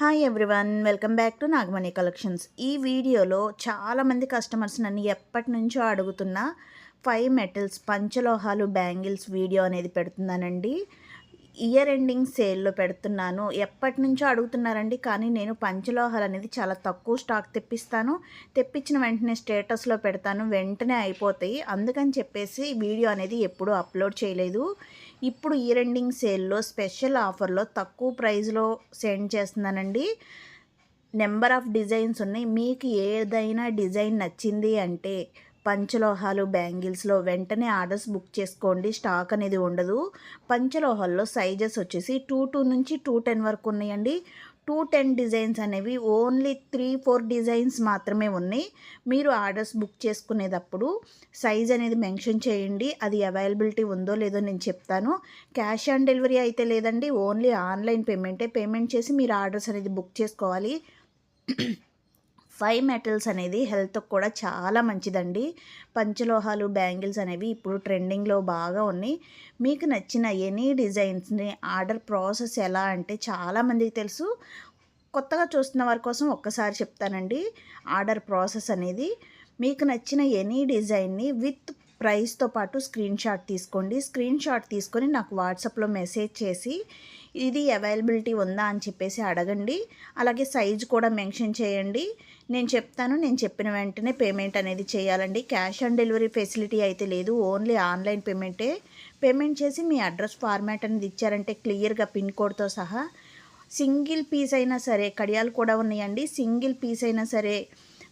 Hi everyone welcome back to Nagamani collections ఈ వీడియోలో చాలామంది కస్టమర్స్ నన్ను ఎప్పటి నుంచో అడుగుతున్న ఫైవ్ మెటల్స్ పంచలోహాలు బ్యాంగిల్స్ వీడియో అనేది పెడుతున్నానండి. ఇయర్ ఎండింగ్ సేల్లో పెడుతున్నాను. ఎప్పటి నుంచో అడుగుతున్నారండి కానీ నేను పంచలోహాలు అనేది చాలా తక్కువ స్టాక్ తెప్పిస్తాను. తెప్పించిన వెంటనే స్టేటస్లో పెడతాను. వెంటనే అయిపోతాయి. అందుకని చెప్పేసి వీడియో అనేది ఎప్పుడూ అప్లోడ్ చేయలేదు. ఇప్పుడు ఇయర్ ఎండింగ్ సేల్లో స్పెషల్ ఆఫర్లో తక్కువ ప్రైస్లో సెండ్ చేస్తున్నానండి. నెంబర్ ఆఫ్ డిజైన్స్ ఉన్నాయి. మీకు ఏదైనా డిజైన్ నచ్చింది అంటే పంచలోహాలు బ్యాంగిల్స్లో వెంటనే ఆర్డర్స్ బుక్ చేసుకోండి. స్టాక్ అనేది ఉండదు. పంచలోహాల్లో సైజెస్ వచ్చేసి టూ టూ నుంచి టూ టెన్ వరకు ఉన్నాయండి. టూ టెన్ డిజైన్స్ అనేవి ఓన్లీ త్రీ ఫోర్ డిజైన్స్ మాత్రమే ఉన్నాయి. మీరు ఆర్డర్స్ బుక్ చేసుకునేటప్పుడు సైజ్ అనేది మెన్షన్ చేయండి. అది అవైలబిలిటీ ఉందో లేదో నేను చెప్తాను. క్యాష్ ఆన్ డెలివరీ అయితే లేదండి. Only online పేమెంటే. పేమెంట్ చేసి మీరు ఆర్డర్స్ అనేది బుక్ చేసుకోవాలి. ఫైవ్ మెటల్స్ అనేది హెల్త్కి కూడా చాలా మంచిదండి. పంచలోహాలు బ్యాంగిల్స్ అనేవి ఇప్పుడు ట్రెండింగ్లో బాగా ఉన్నాయి. మీకు నచ్చిన ఎనీ డిజైన్స్ని ఆర్డర్ ప్రాసెస్ ఎలా అంటే చాలామందికి తెలుసు. కొత్తగా చూస్తున్న వారి కోసం ఒక్కసారి చెప్తానండి. ఆర్డర్ ప్రాసెస్ అనేది మీకు నచ్చిన ఎనీ డిజైన్ని విత్ ప్రైస్తో పాటు స్క్రీన్ షాట్ తీసుకోండి. స్క్రీన్ షాట్ తీసుకొని నాకు వాట్సాప్లో మెసేజ్ చేసి ఇది అవైలబిలిటీ ఉందా అని చెప్పేసి అడగండి. అలాగే సైజ్ కూడా మెన్షన్ చేయండి. నేను చెప్తాను నేను చెప్పిన వెంటనే పేమెంట్ అనేది చేయాలండి. క్యాష్ ఆన్ డెలివరీ ఫెసిలిటీ అయితే లేదు ఓన్లీ ఆన్లైన్ పేమెంటే. పేమెంట్ చేసి మీ అడ్రస్ ఫార్మాట్ అనేది ఇచ్చారంటే క్లియర్గా పిన్ కోడ్తో సహా. సింగిల్ పీస్ అయినా సరే కడియాలు కూడా ఉన్నాయండి. సింగిల్ పీస్ అయినా సరే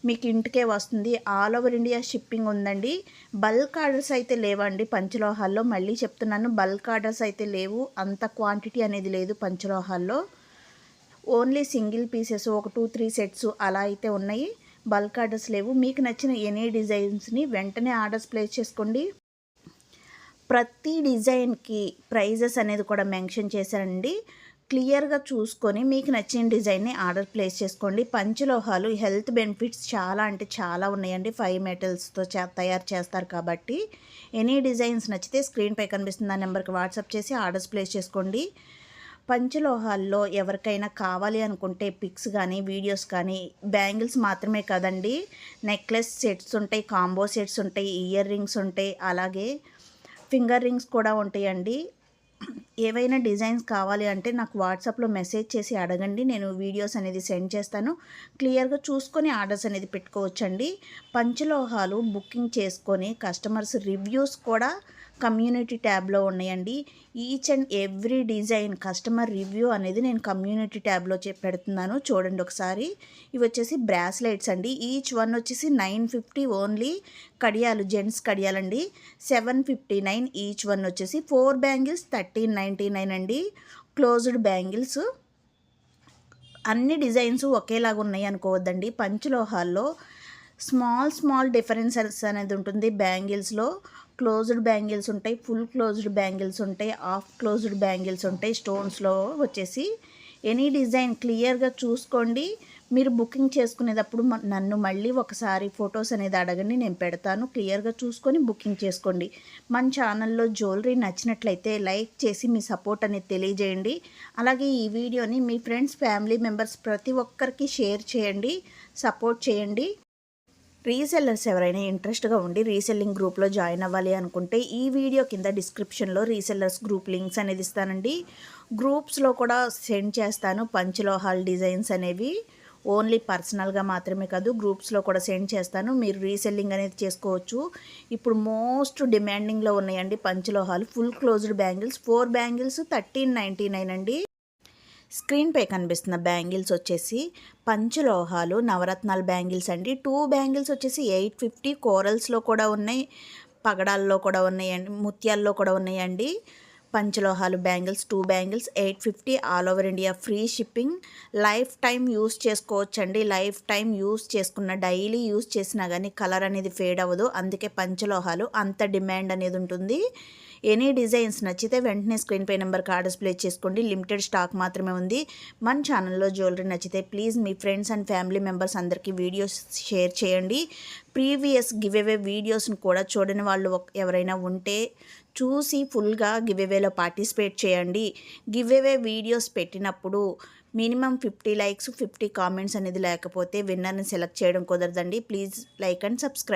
మీకు ఇంటికే వస్తుంది. ఆల్ ఓవర్ ఇండియా షిప్పింగ్ ఉందండి. బల్క్ ఆర్డర్స్ అయితే లేవండి పంచలోహాల్లో. మళ్ళీ చెప్తున్నాను బల్క్ ఆర్డర్స్ అయితే లేవు. అంత క్వాంటిటీ అనేది లేదు పంచలోహాల్లో. ఓన్లీ సింగిల్ పీసెస్ ఒక టూ త్రీ సెట్స్ అలా అయితే ఉన్నాయి. బల్క్ ఆర్డర్స్ లేవు. మీకు నచ్చిన ఎనీ డిజైన్స్ని వెంటనే ఆర్డర్స్ ప్లేస్ చేసుకోండి. ప్రతి డిజైన్కి ప్రైజెస్ అనేది కూడా మెన్షన్ చేశానండి. క్లియర్గా చూసుకొని మీకు నచ్చిన డిజైన్ని ఆర్డర్ ప్లేస్ చేసుకోండి. పంచలోహాలు హెల్త్ బెనిఫిట్స్ చాలా అంటే చాలా ఉన్నాయండి. ఫైవ్ మెటల్స్తో తయారు చేస్తారు కాబట్టి. ఎనీ డిజైన్స్ నచ్చితే స్క్రీన్పై కనిపిస్తుంది ఆ నెంబర్కి వాట్సాప్ చేసి ఆర్డర్స్ ప్లేస్ చేసుకోండి. పంచలోహాల్లో ఎవరికైనా కావాలి అనుకుంటే పిక్స్ కానీ వీడియోస్ కానీ బ్యాంగిల్స్ మాత్రమే కదండి. నెక్లెస్ సెట్స్ ఉంటాయి కాంబో సెట్స్ ఉంటాయి ఇయర్ రింగ్స్ ఉంటాయి అలాగే ఫింగర్ రింగ్స్ కూడా ఉంటాయండి. ఏవైనా డిజైన్స్ కావాలి అంటే నాకు వాట్సాప్లో మెసేజ్ చేసి అడగండి. నేను వీడియోస్ అనేది సెండ్ చేస్తాను. క్లియర్గా చూసుకొని ఆర్డర్స్ అనేది పెట్టుకోవచ్చండి. పంచలోహాలు బుకింగ్ చేసుకొని కస్టమర్స్ రివ్యూస్ కూడా కమ్యూనిటీ ట్యాబ్లో ఉన్నాయండి. Each and every design customer review అనేది నేను కమ్యూనిటీ ట్యాబ్లో పెడుతున్నాను. చూడండి ఒకసారి. ఇవి వచ్చేసి బ్రాస్లెట్స్ అండి. ఈచ్ వన్ వచ్చేసి నైన్ ఫిఫ్టీ ఓన్లీ కడియాలు gents కడియాలండి. Seven fifty nine each one వచ్చేసి four bangles thirteen ninety nine అండి. Closed bangles. అన్ని డిజైన్స్ ఒకేలాగా ఉన్నాయి అనుకోవద్దండి. పంచలోహాల్లో స్మాల్ స్మాల్ డిఫరెన్సెస్ అనేది ఉంటుంది బ్యాంగిల్స్లో. క్లోజ్డ్ బ్యాంగిల్స్ ఉంటాయి ఫుల్ క్లోజ్డ్ బ్యాంగిల్స్ ఉంటాయి హాఫ్ క్లోజ్డ్ బ్యాంగిల్స్ ఉంటాయి స్టోన్స్లో వచ్చేసి. ఎనీ డిజైన్ క్లియర్గా చూసుకోండి. మీరు బుకింగ్ చేసుకునేటప్పుడు నన్ను మళ్ళీ ఒకసారి ఫొటోస్ అనేది అడగండి నేను పెడతాను. క్లియర్గా చూసుకొని బుకింగ్ చేసుకోండి. మన ఛానల్లో జ్యువెలరీ నచ్చినట్లయితే లైక్ చేసి మీ సపోర్ట్ అనేది తెలియజేయండి. అలాగే ఈ వీడియోని మీ ఫ్రెండ్స్ ఫ్యామిలీ మెంబర్స్ ప్రతి ఒక్కరికి షేర్ చేయండి సపోర్ట్ చేయండి. రీసెల్లర్స్ ఎవరైనా ఇంట్రెస్ట్గా ఉండి రీసెల్లింగ్ గ్రూప్లో జాయిన్ అవ్వాలి అనుకుంటే ఈ వీడియో కింద డిస్క్రిప్షన్లో రీసెల్లర్స్ గ్రూప్ లింక్స్ అనేది ఇస్తానండి. గ్రూప్స్లో కూడా సెండ్ చేస్తాను పంచలోహాల్ డిజైన్స్ అనేవి. ఓన్లీ పర్సనల్గా మాత్రమే కాదు గ్రూప్స్లో కూడా సెండ్ చేస్తాను. మీరు రీసెల్లింగ్ అనేది చేసుకోవచ్చు. ఇప్పుడు మోస్ట్ డిమాండింగ్లో ఉన్నాయండి పంచలోహాలు full closed bangles. Four bangles thirteen ninety nine అండి. స్క్రీన్పై కనిపిస్తున్న బ్యాంగిల్స్ వచ్చేసి పంచలోహాలు నవరత్నాల బ్యాంగిల్స్ అండి. టూ బ్యాంగిల్స్ వచ్చేసి ఎయిట్ ఫిఫ్టీ కోరల్స్లో కూడా ఉన్నాయి పగడాల్లో కూడా ఉన్నాయండి ముత్యాల్లో కూడా ఉన్నాయండి. పంచలోహాలు bangles two bangles eight fifty all over India. Free shipping lifetime use చేసుకోవచ్చండి. లైఫ్ టైం యూస్ చేసుకున్న డైలీ యూస్ చేసినా కానీ కలర్ అనేది ఫేడ్ అవ్వదు. అందుకే పంచలోహాలు అంత డిమాండ్ అనేది ఉంటుంది. ఎనీ డిజైన్స్ నచ్చితే వెంటనే స్క్రీన్ పే నెంబర్కి ఆర్డర్స్ ప్లేస్ చేసుకోండి. లిమిటెడ్ స్టాక్ మాత్రమే ఉంది. మన ఛానల్లో జ్యువెలరీ నచ్చితే ప్లీజ్ మీ ఫ్రెండ్స్ అండ్ ఫ్యామిలీ మెంబర్స్ అందరికీ వీడియోస్ షేర్ చేయండి. ప్రీవియస్ గివ్ అవే వీడియోస్ని కూడా చూడని వాళ్ళు ఎవరైనా ఉంటే చూసి ఫుల్గా గివ్వేవేలో పార్టిసిపేట్ చేయండి. గివ్వేవే వీడియోస్ పెట్టినప్పుడు minimum fifty likes fifty comments అనేది లేకపోతే విన్నర్ని సెలెక్ట్ చేయడం కుదరదండి. Please like and subscribe.